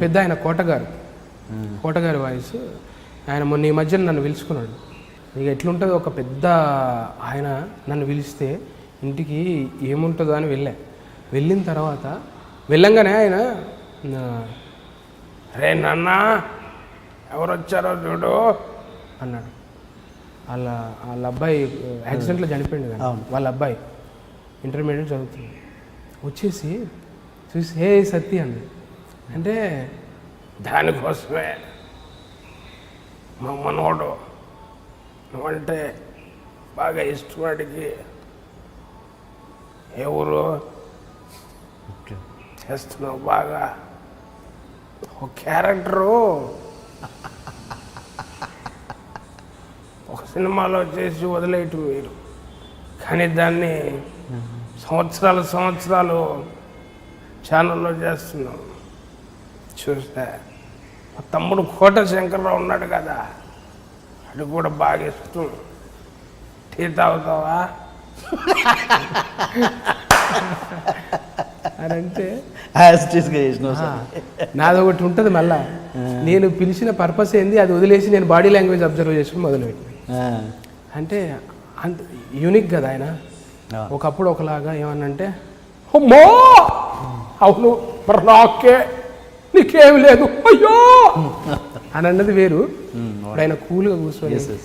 పెద్ద ఆయన కోటగారు. కోటగారి వాయిస్. ఆయన మొన్న ఈ మధ్యన నన్ను పిలుచుకున్నాడు. ఇక ఎట్లుంటుందో ఒక పెద్ద ఆయన నన్ను పిలిస్తే ఇంటికి ఏముంటుందో అని వెళ్ళా. వెళ్ళిన తర్వాత వెళ్ళంగానే ఆయన "నా- అరే నాన్న ఎవరు వచ్చారో చూడు అన్నాడు. వాళ్ళ వాళ్ళ అబ్బాయి యాక్సిడెంట్లో చనిపోయింది కదా. వాళ్ళ అబ్బాయి ఇంటర్మీడియట్ చదువుతుంది వచ్చేసి చూసి హే సత్తి అంది అంటే దానికోసమే మా మనోడు నువ్వంటే బాగా ఇష్టం వాడికి ఏ ఊరు? చేస్తున్నావు బాగా. ఒక క్యారెక్టరు. ఒక సినిమాలో చేసి వదిలేయటం మీరు కానీ దాన్ని సంవత్సరాలు సంవత్సరాలు ఛానల్లో చేస్తున్నాం. చూసా మా తమ్ముడు కోట శంకర్రావు ఉన్నాడు కదా అది కూడా బాగా ఇష్టం టీ తాగుతావా? అని అంటే నాది ఒకటి ఉంటుంది మళ్ళా. నేను పిలిచిన పర్పస్ ఏంది? అది వదిలేసి నేను బాడీ లాంగ్వేజ్ అబ్జర్వ్ చేసుకుని మొదలుపెట్టిన. ఆ, అంటే అంత యూనిక్ కదా ఆయన. ఒకప్పుడు ఒకలాగా ఏమన్నంటే అమ్మో! అవును మరి నాకే నీకేం లేదు. అయ్యో! అని అన్నది వేరు. ఆయన కూల్గా కూర్చొని.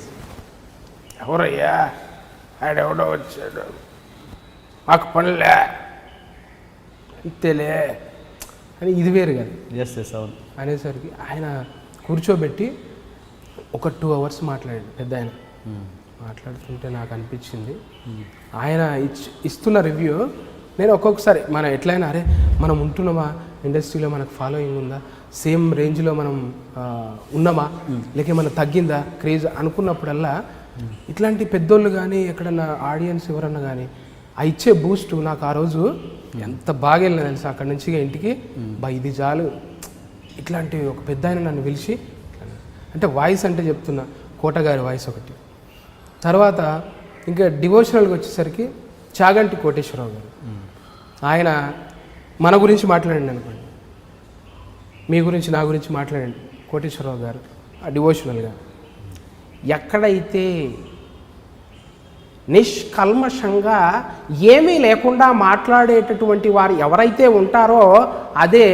ఎవరయ్యా? ఆడెవడో వచ్చాడు. మాకు పనిలే. అంతేలే అని ఇది వేరు కదా. ఎస్ ఎస్ అవును. అనేసరికి ఆయన కూర్చోబెట్టి ఒక టూ అవర్స్ మాట్లాడాడు. పెద్ద ఆయన. మాట్లాడుతుంటే నాకు అనిపించింది. ఆయన ఇచ్- ఇస్తున్న రివ్యూ నేను ఒక్కొక్కసారి మనం ఎట్లయినా అరే మనం ఉంటున్నామా? ఇండస్ట్రీలో మనకు ఫాలోయింగ్ ఉందా? సేమ్ రేంజ్లో మనం ఉన్నామా? లేక ఏమైనా తగ్గిందా? క్రేజ్ అనుకున్నప్పుడల్లా ఇట్లాంటి పెద్దోళ్ళు కానీ ఎక్కడన్నా ఆడియన్స్ ఎవరన్నా కానీ ఆ ఇచ్చే బూస్ట్ నాకు ఆ రోజు ఎంత బాగా వెళ్ళిన తెలుసా? అక్కడి నుంచి ఇంటికి బా ఇది చాలు. ఇట్లాంటి ఒక పెద్ద ఆయన నన్ను పిలిచి అంటే వాయిస్ అంటే చెప్తున్నా కోటగారి వాయిస్ ఒకటి. తర్వాత ఇంకా డివోషనల్కి వచ్చేసరికి చాగంటి కోటేశ్వరరావు గారు. ఆయన మన గురించి మాట్లాడండి అనుకోండి. మీ గురించి నా గురించి మాట్లాడండి. కోటేశ్వరరావు గారు ఆ డివోషనల్గా. ఎక్కడైతే నిష్కల్మషంగా ఏమీ లేకుండా మాట్లాడేటటువంటి వారు ఎవరైతే ఉంటారో అదే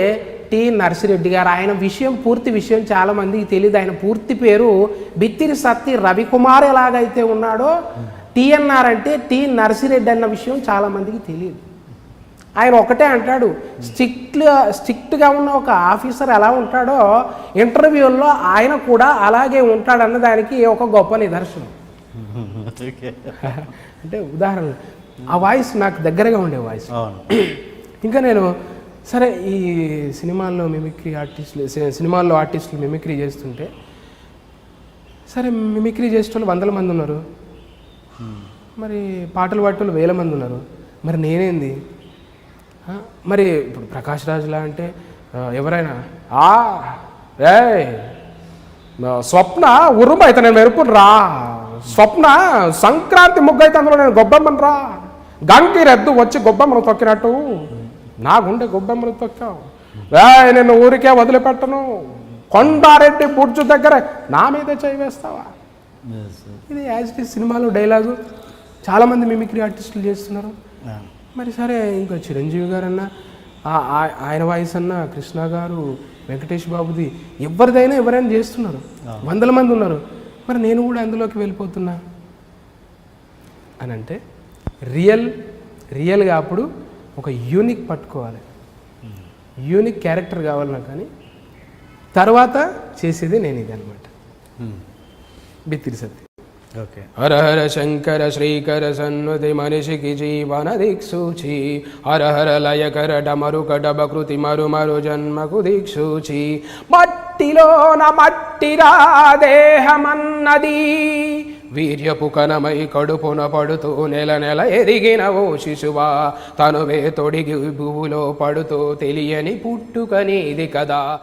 టి నర్సిరెడ్డి గారు. ఆయన విషయం పూర్తి విషయం చాలామందికి తెలియదు ఆయన పూర్తి పేరు బిత్తిరి సత్తి రవికుమార్ ఎలాగైతే ఉన్నాడో టిఎన్ఆర్ అంటే టి నర్సిరెడ్డి అన్న విషయం చాలామందికి తెలియదు ఆయన ఒకటే అంటాడు స్ట్రిక్ట్గా స్ట్రిక్ట్గా ఉన్న ఒక ఆఫీసర్ ఎలా ఉంటాడో ఇంటర్వ్యూల్లో ఆయన కూడా అలాగే ఉంటాడన్న దానికి ఒక గొప్ప నిదర్శనం. అంటే ఉదాహరణ ఆ వాయిస్ నాకు దగ్గరగా ఉండే వాయిస్. ఇంకా నేను సరే ఈ సినిమాల్లో మిమిక్రీ ఆర్టిస్టులు సినిమాల్లో ఆర్టిస్టులు మిమిక్రీ చేస్తుంటే సరే మిమిక్రీ చేసేటోళ్ళు వందల మంది ఉన్నారు. మరి పాటలు పాడేటోళ్ళు వేల మంది ఉన్నారు. మరి నేనేంది? మరి ఇప్పుడు ప్రకాష్ రాజులా అంటే ఎవరైనా ఆ రే స్వప్న ఉరుము అయితే నేను మెరుపును రా స్వప్న సంక్రాంతి ముగ్గు అయితే అందులో నేను గొబ్బెమ్మను రా గంకి రెద్దు వచ్చి గొబ్బెమ్మను తొక్కినట్టు. నా గుండె గొబ్బెమ్మను తొక్కావు. రే నేను ఊరికే వదిలిపెట్టను. కొండారెడ్డి బుర్జు దగ్గర నా మీదే చేయి వేస్తావా. ఇది యాజ్ ఇట్ సినిమాలో డైలాగు. చాలామంది మిమిక్రీ ఆర్టిస్టులు చేస్తున్నారు. మరి సరే ఇంకా చిరంజీవి గారు అన్న ఆ- ఆ- ఆయన వాయిస్ అన్న కృష్ణ గారు వెంకటేష్ బాబుది ఎవరిదైనా ఎవరైనా చేస్తున్నారు. వందల మంది ఉన్నారు. మరి నేను కూడా అందులోకి వెళ్ళిపోతున్నా. అని అంటే రియల్ రియల్గా అప్పుడు ఒక యూనిక్ పట్టుకోవాలి. యూనిక్ క్యారెక్టర్ కావాలి నాకు కానీ తర్వాత చేసేది నేను ఇది అనమాట. బిత్తిరి సత్యం. హర హర శంకర శ్రీకర సన్నుతి మనిషికి జీవన దిక్సూచి. హర హర లయకర డమరు కడబ కృతి మరు మరు జన్మకు దిక్సూచి. మట్టిలోన మట్టిరా దేహమన్నది. వీర్యపు కనమై కడుపున పడుతూ నెల నెల ఎదిగిన ఓ శిశువా. తనువే తొడిగి భూలో పడుతూ తెలియని పుట్టుకనేది కదా.